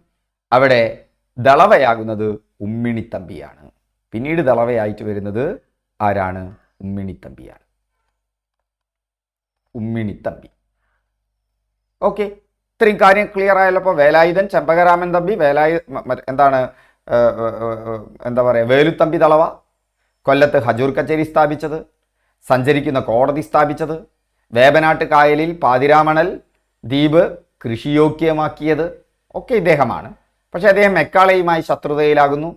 അവിടെ ദളവയാകുന്നത് ഉമ്മിണിത്തമ്പിയാണ്. പിന്നീട് ദളവയായിട്ട് വരുന്നത് ആരാണ്? ഉമ്മിണിത്തമ്പിയാണ്. ഉമ്മിണിത്തമ്പി. ഓക്കെ. ഇത്രയും കാര്യം ക്ലിയർ ആയാലും അപ്പോൾ വേലായുധൻ ചെമ്പകരാമൻ തമ്പി വേലായു എന്താണ് എന്താ പറയുക വേലുത്തമ്പി തളവ കൊല്ലത്ത് ഹജൂർ കച്ചേരി സ്ഥാപിച്ചത് സഞ്ചരിക്കുന്ന കോടതി സ്ഥാപിച്ചത് വേബനാട്ട് കായലിൽ പാതിരാമണൽ ദ്വീപ് കൃഷിയോഗ്യമാക്കിയത് ഒക്കെ ഇദ്ദേഹമാണ്. പക്ഷേ അദ്ദേഹം മെക്കാളയുമായി ശത്രുതയിലാകുന്നു.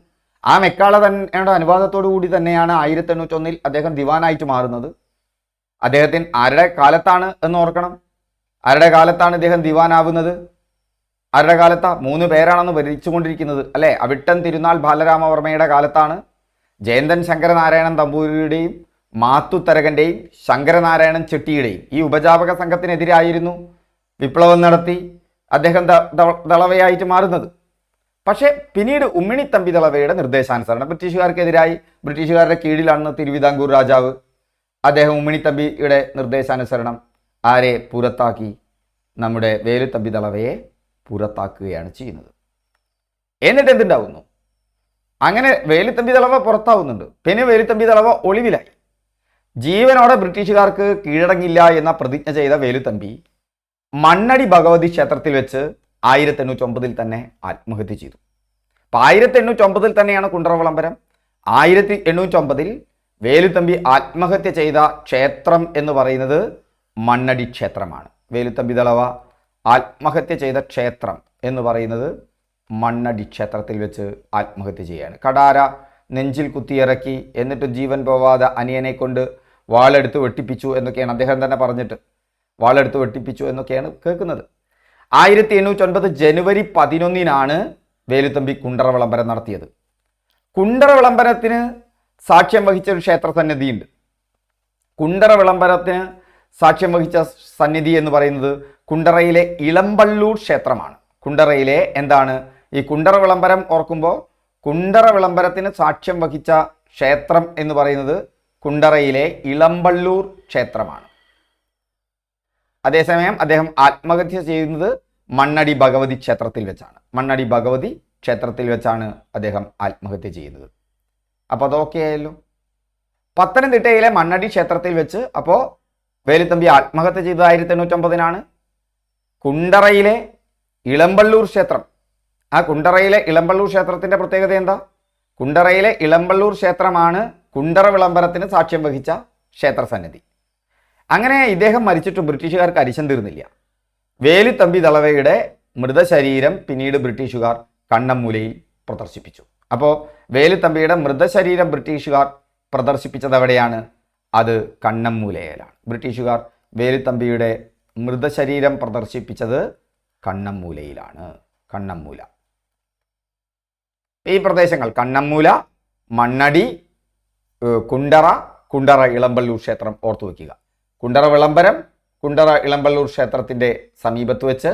ആ മെക്കാള തന്നെയുടെ അനുവാദത്തോടു കൂടി തന്നെയാണ് ആയിരത്തി എണ്ണൂറ്റൊന്നിൽ അദ്ദേഹം ദിവാനായിട്ട് മാറുന്നത്. അദ്ദേഹത്തിന് ആരുടെ കാലത്താണ് എന്ന് ഓർക്കണം. ആരുടെ കാലത്താണ് ഇദ്ദേഹം ദിവാനാവുന്നത്? ആരുടെ കാലത്താ? മൂന്ന് പേരാണെന്ന് ഭരിച്ചുകൊണ്ടിരിക്കുന്നത്. അല്ലേ? അവിട്ടൻ തിരുനാൾ ബാലരാമവർമ്മയുടെ കാലത്താണ്. ജയന്തൻ ശങ്കരനാരായണൻ തമ്പൂരിയുടെയും മാത്തുത്തരകന്റെയും ശങ്കരനാരായണൻ ചെട്ടിയുടെയും ഈ ഉപജാപക സംഘത്തിനെതിരായിരുന്നു വിപ്ലവം നടത്തി അദ്ദേഹം ദളവയായിട്ട് മാറുന്നത്. പക്ഷേ പിന്നീട് ഉമ്മിണി തമ്പി ദളവയുടെ നിർദ്ദേശാനുസരണം ബ്രിട്ടീഷുകാർക്കെതിരായി ബ്രിട്ടീഷുകാരുടെ കീഴിലാണ് തിരുവിതാംകൂർ രാജാവ് അദ്ദേഹം ഉമ്മിണി ഉമ്മിണിത്തമ്പിയുടെ നിർദ്ദേശാനുസരണം ആരെ പുറത്താക്കി? നമ്മുടെ വേലുത്തമ്പി ദളവയെ പുറത്താക്കുകയാണ് ചെയ്യുന്നത്. എന്നിട്ട് എന്തുണ്ടാവുന്നു? അങ്ങനെ വേലുത്തമ്പി തളവ പുറത്താവുന്നുണ്ട്. പിന്നെ വേലുത്തമ്പി തളവ ഒളിവിലായി. ജീവനോടെ ബ്രിട്ടീഷുകാർക്ക് കീഴടങ്ങില്ല എന്ന പ്രതിജ്ഞ ചെയ്ത വേലുത്തമ്പി മണ്ണടി ഭഗവതി ക്ഷേത്രത്തിൽ വെച്ച് ആയിരത്തി എണ്ണൂറ്റി ഒമ്പതിൽ തന്നെ ആത്മഹത്യ ചെയ്തു. അപ്പം ആയിരത്തി എണ്ണൂറ്റി ഒമ്പതിൽ തന്നെയാണ് കുണ്ടറ വിളംബരം ആയിരത്തി എണ്ണൂറ്റി ഒമ്പതിൽ വേലുത്തമ്പി ആത്മഹത്യ ചെയ്ത ക്ഷേത്രം എന്ന് പറയുന്നത് മണ്ണടി ക്ഷേത്രമാണ്. വേലുത്തമ്പി ദളവ ആത്മഹത്യ ചെയ്ത ക്ഷേത്രം എന്ന് പറയുന്നത് മണ്ണടി ക്ഷേത്രത്തിൽ വെച്ച് ആത്മഹത്യ ചെയ്യാണ്. കടാര നെഞ്ചിൽ കുത്തിയിറക്കി എന്നിട്ട് ജീവൻ പോവാതെ അനിയനെ കൊണ്ട് വാളെടുത്ത് വെട്ടിപ്പിച്ചു എന്നൊക്കെയാണ് അദ്ദേഹം തന്നെ പറഞ്ഞിട്ട് വാളെടുത്ത് വെട്ടിപ്പിച്ചു എന്നൊക്കെയാണ് കേൾക്കുന്നത്. ആയിരത്തി എണ്ണൂറ്റൊൻപത് ജനുവരി പതിനൊന്നിനാണ് വേലുത്തമ്പി കുണ്ടറ വിളംബരം നടത്തിയത്. കുണ്ടറ വിളംബരത്തിന് സാക്ഷ്യം വഹിച്ച ഒരു ക്ഷേത്ര സന്നിധിയുണ്ട്. കുണ്ടറ വിളംബരത്തിന് സാക്ഷ്യം വഹിച്ച സന്നിധി എന്ന് പറയുന്നത് കുണ്ടറയിലെ ഇളമ്പള്ളൂർ ക്ഷേത്രമാണ്. കുണ്ടറയിലെ എന്താണ്? ഈ കുണ്ടറ വിളംബരം ഓർക്കുമ്പോൾ കുണ്ടറ വിളംബരത്തിന് സാക്ഷ്യം വഹിച്ച ക്ഷേത്രം എന്ന് പറയുന്നത് കുണ്ടറയിലെ ഇളമ്പള്ളൂർ ക്ഷേത്രമാണ്. അതേസമയം അദ്ദേഹം ആത്മഹത്യ ചെയ്യുന്നത് മണ്ണടി ഭഗവതി ക്ഷേത്രത്തിൽ വെച്ചാണ്. മണ്ണടി ഭഗവതി ക്ഷേത്രത്തിൽ വെച്ചാണ് അദ്ദേഹം ആത്മഹത്യ ചെയ്യുന്നത്. അപ്പോൾ അതൊക്കെ ആയല്ലോ. പത്തനംതിട്ടയിലെ മണ്ണടി ക്ഷേത്രത്തിൽ വെച്ച് അപ്പോൾ വേലുത്തമ്പി ആത്മഹത്യ ചെയ്തത് ആയിരത്തി എണ്ണൂറ്റമ്പതിനാണ് കുണ്ടറയിലെ ഇളമ്പള്ളൂർ ക്ഷേത്രം. ആ കുണ്ടറയിലെ ഇളമ്പള്ളൂർ ക്ഷേത്രത്തിന്റെ പ്രത്യേകത എന്താ? കുണ്ടറയിലെ ഇളമ്പള്ളൂർ ക്ഷേത്രമാണ് കുണ്ടറ വിളംബരത്തിന് സാക്ഷ്യം വഹിച്ച ക്ഷേത്ര സന്നിധി അങ്ങനെ ഇദ്ദേഹം മരിച്ചിട്ട് ബ്രിട്ടീഷുകാർക്ക് അരിശം തീർന്നില്ല. വേലുത്തമ്പി ദളവയുടെ മൃതശരീരം പിന്നീട് ബ്രിട്ടീഷുകാർ കണ്ണമ്മൂലയിൽ പ്രദർശിപ്പിച്ചു. അപ്പോൾ വേലുത്തമ്പിയുടെ മൃതശരീരം ബ്രിട്ടീഷുകാർ പ്രദർശിപ്പിച്ചത് എവിടെയാണ്? അത് കണ്ണമ്മൂലയിലാണ് ബ്രിട്ടീഷുകാർ വേലുത്തമ്പിയുടെ മൃതശരീരം പ്രദർശിപ്പിച്ചത് കണ്ണമ്മൂലയിലാണ് കണ്ണമ്മൂല ഈ പ്രദേശങ്ങൾ കണ്ണമ്മൂല മണ്ണടി കുണ്ടറ കുണ്ടറ ഇളമ്പള്ളൂർ ക്ഷേത്രം ഓർത്തു വയ്ക്കുക. കുണ്ടറ വിളംബരം കുണ്ടറ ഇളമ്പള്ളൂർ ക്ഷേത്രത്തിന്റെ സമീപത്ത് വെച്ച്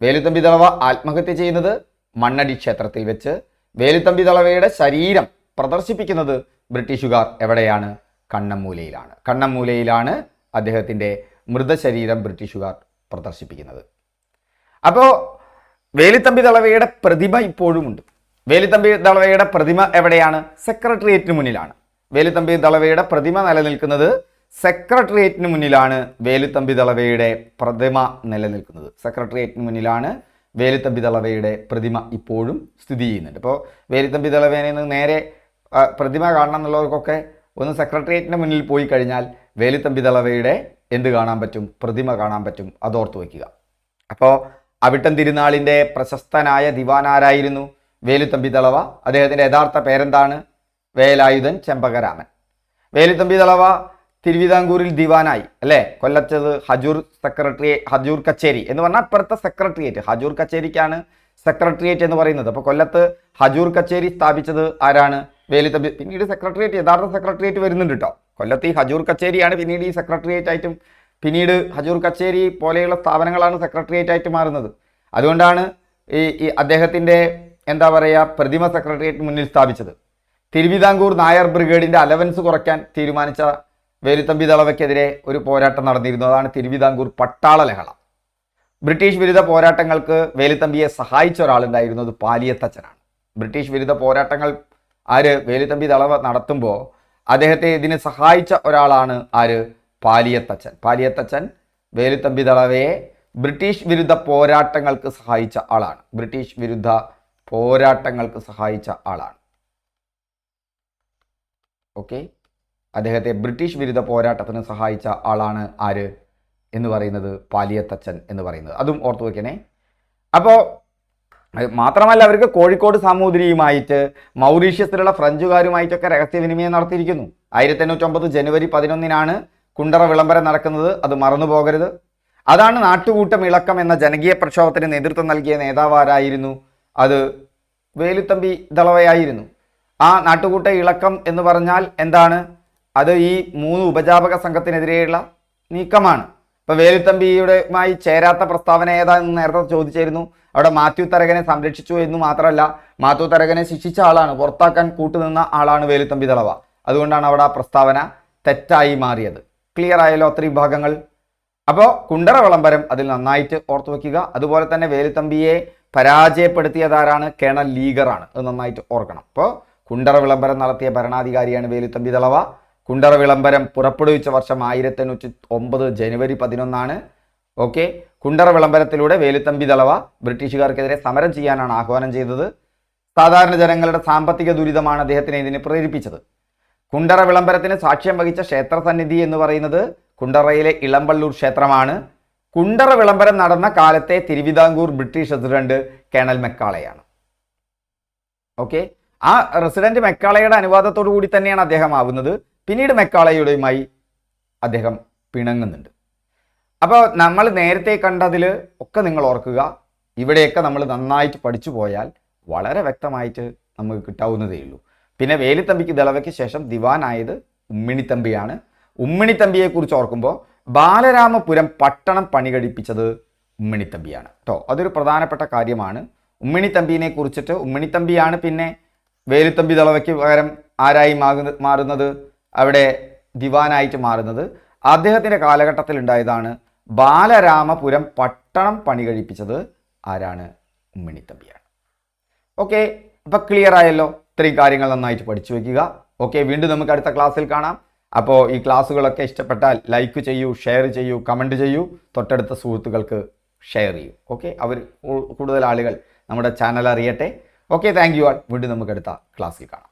വേലുത്തമ്പി ദളവ ആത്മഹത്യ ചെയ്യുന്നത് മണ്ണടി ക്ഷേത്രത്തിൽ വെച്ച് വേലുത്തമ്പി ദളവയുടെ ശരീരം പ്രദർശിപ്പിക്കുന്നത് ബ്രിട്ടീഷുകാർ എവിടെയാണ്? കണ്ണമ്മൂലയിലാണ്. കണ്ണമ്മൂലയിലാണ് അദ്ദേഹത്തിന്റെ മൃതശരീരം ബ്രിട്ടീഷുകാർ പ്രദർശിപ്പിക്കുന്നത്. അപ്പോൾ വേലിത്തമ്പി ദളവയുടെ പ്രതിമ ഇപ്പോഴുമുണ്ട്. വേലിത്തമ്പി ദളവയുടെ പ്രതിമ എവിടെയാണ്? സെക്രട്ടേറിയറ്റിന് മുന്നിലാണ്. വേലിത്തമ്പി ദളവയുടെ പ്രതിമ നിലനിൽക്കുന്നത് സെക്രട്ടേറിയറ്റിന് മുന്നിലാണ് വേലുത്തമ്പി ദളവയുടെ പ്രതിമ നിലനിൽക്കുന്നത്. സെക്രട്ടേറിയറ്റിന് മുന്നിലാണ് വേലുത്തമ്പി ദളവയുടെ പ്രതിമ ഇപ്പോഴും സ്ഥിതി ചെയ്യുന്നുണ്ട്. ഇപ്പോൾ വേലുത്തമ്പി ദളവേനെ നേരെ പ്രതിമ കാണണം എന്നുള്ളവർക്കൊക്കെ ഒന്ന് സെക്രട്ടേറിയറ്റിന് മുന്നിൽ പോയി കഴിഞ്ഞാൽ വേലിത്തമ്പി ദളവയുടെ എന്ത് കാണാൻ പറ്റും? പ്രതിമ കാണാൻ പറ്റും. അതോർത്ത് വയ്ക്കുക. അപ്പോൾ അവിട്ടം തിരുനാളിന്റെ പ്രശസ്തനായ ദിവാനാരായിരുന്നു വേലുത്തമ്പി ദളവ അദ്ദേഹത്തിന്റെ യഥാർത്ഥ പേരെന്താണ്? വേലായുധൻ ചെമ്പകരാമൻ. വേലുത്തമ്പി ദളവ തിരുവിതാംകൂറിൽ ദിവാനായി അല്ലേ? കൊല്ലച്ചത് ഹജൂർ സെക്രട്ടറി ഹജൂർ കച്ചേരി എന്ന് പറഞ്ഞാൽ ഇപ്പോഴത്തെ സെക്രട്ടേറിയറ്റ്. ഹജൂർ കച്ചേരിക്കാണ് സെക്രട്ടേറിയറ്റ് എന്ന് പറയുന്നത്. അപ്പോൾ കൊല്ലത്ത് ഹജൂർ കച്ചേരി സ്ഥാപിച്ചത് ആരാണ്? വേലുത്തമ്പി പിന്നീട് സെക്രട്ടേറിയറ്റ് യഥാർത്ഥ സെക്രട്ടേറിയറ്റ് വരുന്നുണ്ട് കേട്ടോ കൊല്ലത്ത് ഈ ഹജൂർ കച്ചേരിയാണ് പിന്നീട് ഈ സെക്രട്ടേറിയറ്റ് ആയിട്ടും പിന്നീട് ഹജൂർ കച്ചേരി പോലെയുള്ള സ്ഥാപനങ്ങളാണ് സെക്രട്ടേറിയറ്റ് ആയിട്ട് മാറുന്നത്. അതുകൊണ്ടാണ് ഈ ഈ അദ്ദേഹത്തിന്റെ എന്താ പറയുക പ്രതിമ സെക്രട്ടേറിയറ്റ് മുന്നിൽ സ്ഥാപിച്ചത്. തിരുവിതാംകൂർ നായർ ബ്രിഗേഡിന്റെ അലവൻസ് കുറയ്ക്കാൻ തീരുമാനിച്ച വേലുത്തമ്പി ദളവയ്ക്കെതിരെ ഒരു പോരാട്ടം നടന്നിരുന്നു. അതാണ് തിരുവിതാംകൂർ പട്ടാള ലഹള ബ്രിട്ടീഷ് വിരുദ്ധ പോരാട്ടങ്ങൾക്ക് വേലുത്തമ്പിയെ സഹായിച്ച ഒരാളുണ്ടായിരുന്നത് പാലിയത്തച്ഛനാണ്. ബ്രിട്ടീഷ് വിരുദ്ധ പോരാട്ടങ്ങൾ ആര് വേലുത്തമ്പി തളവ നടത്തുമ്പോൾ അദ്ദേഹത്തെ ഇതിനെ സഹായിച്ച ഒരാളാണ് ആര്? പാലിയത്തച്ഛൻ. പാലിയത്തച്ഛൻ വേലുത്തമ്പി തളവയെ ബ്രിട്ടീഷ് വിരുദ്ധ പോരാട്ടങ്ങൾക്ക് സഹായിച്ച ആളാണ്. ബ്രിട്ടീഷ് വിരുദ്ധ പോരാട്ടങ്ങൾക്ക് സഹായിച്ച ആളാണ്. ഓക്കെ? അദ്ദേഹത്തെ ബ്രിട്ടീഷ് വിരുദ്ധ പോരാട്ടത്തിന് സഹായിച്ച ആളാണ് ആര് എന്ന് പറയുന്നത് പാലിയത്തച്ഛൻ എന്ന് പറയുന്നത്. അതും ഓർത്തു വയ്ക്കണേ അപ്പോൾ മാത്രമല്ല അവർക്ക് കോഴിക്കോട് സാമൂതിരിയുമായിട്ട് മൗറീഷ്യസിലുള്ള ഫ്രഞ്ചുകാരുമായിട്ടൊക്കെ രഹസ്യവിനിമയം നടത്തിയിരിക്കുന്നു. ആയിരത്തി എണ്ണൂറ്റൊമ്പത് ജനുവരി പതിനൊന്നിനാണ് കുണ്ടറ വിളംബരം നടക്കുന്നത്. അത് മറന്നു പോകരുത്. അതാണ് നാട്ടുകൂട്ടം ഇളക്കം എന്ന ജനകീയ പ്രക്ഷോഭത്തിന് നേതൃത്വം നൽകിയ നേതാവാരായിരുന്നു. അത് വേലുത്തമ്പി ദളവയായിരുന്നു. ആ നാട്ടുകൂട്ട ഇളക്കം എന്ന് പറഞ്ഞാൽ എന്താണ്? അത് ഈ മൂന്ന് ഉപജാപക സംഘത്തിനെതിരെയുള്ള നീക്കമാണ്. ഇപ്പൊ വേലുത്തമ്പിയുടെ ചേരാത്ത പ്രസ്താവന ഏതാന്ന് നേരത്തെ ചോദിച്ചിരുന്നു. അവിടെ മാത്യു തരകനെ സംരക്ഷിച്ചു എന്ന് മാത്രമല്ല മാത്യു തരകനെ ശിക്ഷിച്ച ആളാണ് പുറത്താക്കാൻ കൂട്ടുനിന്ന ആളാണ് വേലുത്തമ്പി തളവ അതുകൊണ്ടാണ് അവിടെ ആ പ്രസ്താവന തെറ്റായി മാറിയത്. ക്ലിയർ ആയല്ലോ അത്രയും ഭാഗങ്ങൾ. അപ്പോൾ കുണ്ടറ വിളംബരം അതിൽ നന്നായിട്ട് ഓർത്തു വയ്ക്കുക. അതുപോലെ തന്നെ വേലുത്തമ്പിയെ പരാജയപ്പെടുത്തിയതാരാണ്? കേണൽ ലീഗറാണ്. അത് നന്നായിട്ട് ഓർക്കണം. അപ്പോൾ കുണ്ടറ വിളംബരം നടത്തിയ ഭരണാധികാരിയാണ് വേലുത്തമ്പി തളവ കുണ്ടറ വിളംബരം പുറപ്പെടുവിച്ച വർഷം ആയിരത്തി എണ്ണൂറ്റി ഒമ്പത് ജനുവരി പതിനൊന്നാണ്. ഓക്കെ കുണ്ടറ വിളംബരത്തിലൂടെ വേലുത്തമ്പി തളവ ബ്രിട്ടീഷുകാർക്കെതിരെ സമരം ചെയ്യാനാണ് ആഹ്വാനം ചെയ്തത്. സാധാരണ ജനങ്ങളുടെ സാമ്പത്തിക ദുരിതമാണ് അദ്ദേഹത്തിനെ ഇതിനെ പ്രേരിപ്പിച്ചത്. കുണ്ടറ വിളംബരത്തിന് സാക്ഷ്യം വഹിച്ച ക്ഷേത്ര സന്നിധി എന്ന് പറയുന്നത് കുണ്ടറയിലെ ഇളമ്പള്ളൂർ ക്ഷേത്രമാണ്. കുണ്ടറ വിളംബരം നടന്ന കാലത്തെ തിരുവിതാംകൂർ ബ്രിട്ടീഷ് റെസിഡന്റ് കേണൽ മെക്കാളയാണ്. ഓക്കെ? ആ റെസിഡന്റ് മെക്കാളയുടെ അനുവാദത്തോടു കൂടി തന്നെയാണ് അദ്ദേഹം ആവുന്നത്. പിന്നീട് മെക്കാളയുടെയുമായി അദ്ദേഹം പിണങ്ങുന്നുണ്ട്. അപ്പോൾ നമ്മൾ നേരത്തെ കണ്ടതിൽ ഒക്കെ നിങ്ങൾ ഓർക്കുക. ഇവിടെയൊക്കെ നമ്മൾ നന്നായിട്ട് പഠിച്ചു പോയാൽ വളരെ വ്യക്തമായിട്ട് നമുക്ക് കിട്ടാവുന്നതേ ഉള്ളൂ. പിന്നെ വേലിത്തമ്പിക്ക് ദളവയ്ക്ക് ശേഷം ദിവാനായത് ഉമ്മിണിത്തമ്പിയാണ്. ഉമ്മിണിത്തമ്പിയെക്കുറിച്ച് ഓർക്കുമ്പോൾ ബാലരാമപുരം പട്ടണം പണി കഴിപ്പിച്ചത് ഉമ്മിണിത്തമ്പിയാണ്. കേട്ടോ അതൊരു പ്രധാനപ്പെട്ട കാര്യമാണ്. ഉമ്മിണിത്തമ്പിനെ കുറിച്ചിട്ട് ഉമ്മിണിത്തമ്പിയാണ് പിന്നെ വേലുത്തമ്പി ദളവയ്ക്ക് പകരം ആരായി മാറുന്നത്? അവിടെ ദിവാനായിട്ട് മാറുന്നത്. അദ്ദേഹത്തിന്റെ കാലഘട്ടത്തിൽ ഉണ്ടായതാണ് ബാലരാമപുരം പട്ടണം പണി കഴിപ്പിച്ചത് ആരാണ്? ഉമ്മിണിത്തമ്പിയാണ് ഓക്കെ അപ്പോൾ ക്ലിയർ ആയല്ലോ. ഇത്രയും കാര്യങ്ങൾ നന്നായിട്ട് പഠിച്ചു വെക്കുക. ഓക്കെ വീണ്ടും നമുക്ക് അടുത്ത ക്ലാസ്സിൽ കാണാം. അപ്പോൾ ഈ ക്ലാസ്സുകളൊക്കെ ഇഷ്ടപ്പെട്ടാൽ ലൈക്ക് ചെയ്യൂ ഷെയർ ചെയ്യൂ കമന്റ് ചെയ്യൂ. തൊട്ടടുത്ത സുഹൃത്തുക്കൾക്ക് ഷെയർ ചെയ്യൂ. ഓക്കെ അവർ കൂടുതൽ ആളുകൾ നമ്മുടെ ചാനൽ അറിയട്ടെ. ഓക്കെ താങ്ക് യു ആൾ വീണ്ടും നമുക്ക് അടുത്ത ക്ലാസ്സിൽ കാണാം.